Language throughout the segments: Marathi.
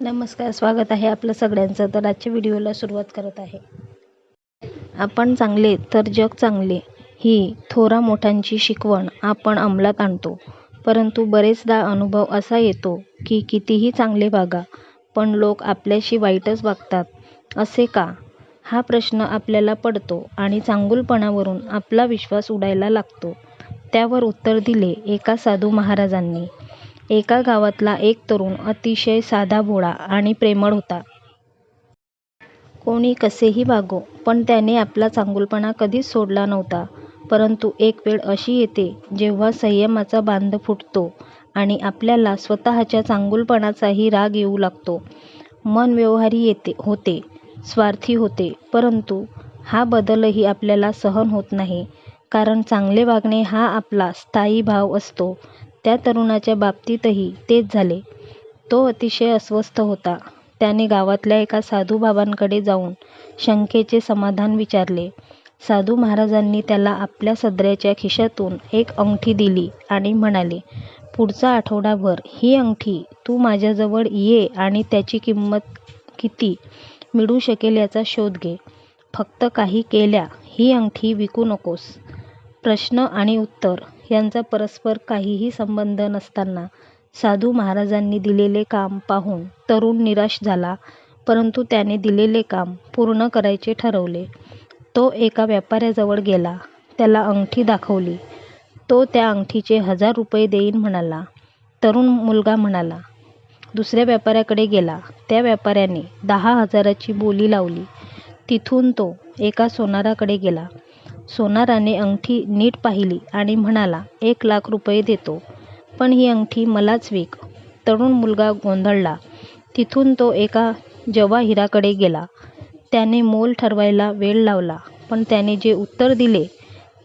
नमस्कार स्वागत आहे आपलं सगळ्यांचं. तर आजच्या व्हिडिओला सुरुवात करत आहे. आपण चांगले तर जग चांगले ही थोरा मोठ्यांची शिकवण आपण अंमलात आणतो. परंतु बरेचदा अनुभव असा येतो की कितीही चांगले वागा पण लोक आपल्याशी वाईटच वागतात. असे का? हा प्रश्न आपल्याला पडतो आणि चांगुलपणावरून आपला विश्वास उडायला लागतो. त्यावर उत्तर दिले एका साधू महाराजांनी. एका गावातला एक तरुण अतिशय साधाभोळा आणि प्रेमळ होता. कोणी कसेही वागो पण त्याने आपला चांगुलपणा कधीच सोडला नव्हता. परंतु एक वेळ अशी येते जेव्हा संयमाचा बांध फुटतो आणि आपल्याला स्वतःच्या चांगुलपणाचाही राग येऊ लागतो. मन व्यवहारी होते, स्वार्थी होते परंतु हा बदलही आपल्याला सहन होत नाही कारण चांगले वागणे हा आपला स्थायी भाव असतो. त्या तरुणाच्या बाबतीतही तेच झाले. तो अतिशय अस्वस्थ होता. त्याने गावातल्या एका साधू बाबांकडे जाऊन शंकेचे समाधान विचारले. साधू महाराजांनी त्याला आपल्या सदऱ्याच्या खिशातून एक अंगठी दिली आणि म्हणाले, पुढचा आठवडाभर ही अंगठी तू माझ्याजवळ ये आणि त्याची किंमत किती मिळू शकेल याचा शोध घे. फक्त काही केल्या ही अंगठी विकू नकोस. प्रश्न आणि उत्तर यांचा परस्पर काहीही संबंध नसताना साधू महाराजांनी दिलेले काम पाहून तरुण निराश झाला परंतु त्याने दिलेले काम पूर्ण करायचे ठरवले. तो एका व्यापाऱ्याजवळ गेला. त्याला अंगठी दाखवली. तो त्या अंगठीचे हजार रुपये देईन म्हणाला. तरुण मुलगा म्हणाला. दुसऱ्या व्यापाऱ्याकडे गेला. त्या व्यापाऱ्याने दहा हजाराची बोली लावली. तिथून तो एका सोनाराकडे गेला. सोनाराने अंगठी नीट पाहिली आणि म्हणाला एक लाख रुपये देतो, पण ही अंगठी मलाच विक. तरुण मुलगा गोंधळला. तिथून तो एका जवाहिराकडे गेला. त्याने मोल ठरवायला वेळ लावला पण त्याने जे उत्तर दिले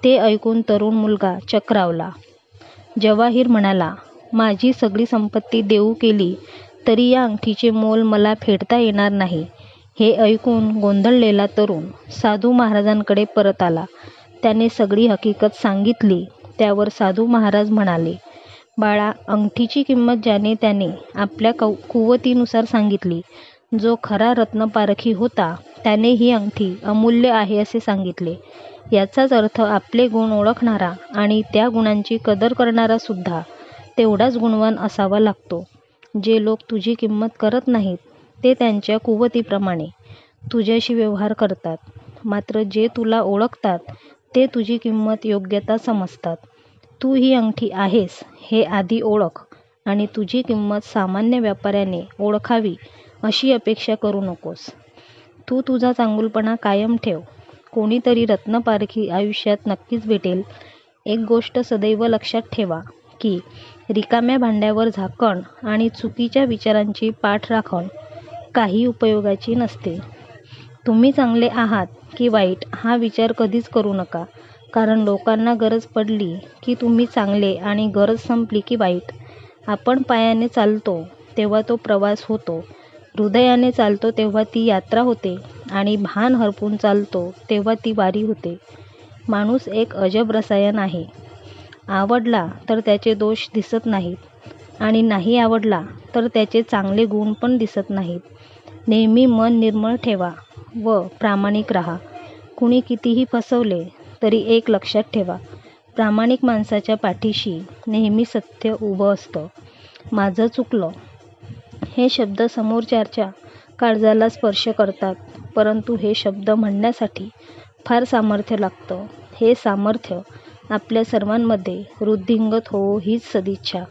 ते ऐकून तरुण मुलगा चक्रावला. जवाहीर म्हणाला, माझी सगळी संपत्ती देऊ केली तरी या अंगठीचे मोल मला फेडता येणार नाही. हे ऐकून गोंधळलेला तरुण साधू महाराजांकडे परत आला. त्याने सगळी हकीकत सांगितली. त्यावर साधू महाराज म्हणाले, बाळा, अंगठीची किंमत ज्याने त्याने आपल्या कुवतीनुसार सांगितली. जो खरा रत्नपारखी होता त्याने ही अंगठी अमूल्य आहे असे सांगितले. याचाच अर्थ आपले गुण ओळखणारा आणि त्या गुणांची कदर करणारा सुद्धा तेवढाच गुणवान असावा लागतो. जे लोक तुझी किंमत करत नाहीत ते त्यांच्या कुवतीप्रमाणे तुझ्याशी व्यवहार करतात. मात्र जे तुला ओळखतात ते तुझी किंमत योग्यता समजतात. तू ही अंगठी आहेस हे आधी ओळख आणि तुझी किंमत सामान्य व्यापाऱ्याने ओळखावी अशी अपेक्षा करू नकोस. तू तुझा चांगुलपणा कायम ठेव. कोणीतरी रत्नपारखी आयुष्यात नक्कीच भेटेल. एक गोष्ट सदैव लक्षात ठेवा की रिकाम्या भांड्यावर झाकण आणि चुकीच्या विचारांची पाठराखण काही उपयोगाची नसते. तुम्ही चांगले आहात की वाईट हा विचार कधीच करू नका कारण लोकांना गरज पडली की तुम्ही चांगले आणि गरज संपली की वाईट. आपण पायाने चालतो तेव्हा तो प्रवास होतो, हृदयाने चालतो तेव्हा ती यात्रा होते आणि भान हरपून चालतो तेव्हा ती वारी होते. माणूस एक अजब रसायन आहे. आवडला तर त्याचे दोष दिसत नाहीत आणि नाही आवडला तर त्याचे चांगले गुण पण दिसत नाहीत. नेहमी मन निर्मळ ठेवा व प्रामाणिक राहा. कुणी कितीही फसवले तरी एक लक्षात ठेवा, प्रामाणिक माणसाच्या पाठीशी नेहमी सत्य उभं असतं. माझं चुकलं हे शब्द समोरच्याच्या काळजाला स्पर्श करतात परंतु हे शब्द म्हणण्यासाठी फार सामर्थ्य लागतं. हे सामर्थ्य आपल्या सर्वांमध्ये वृद्धिंगत होवो हीच सदिच्छा.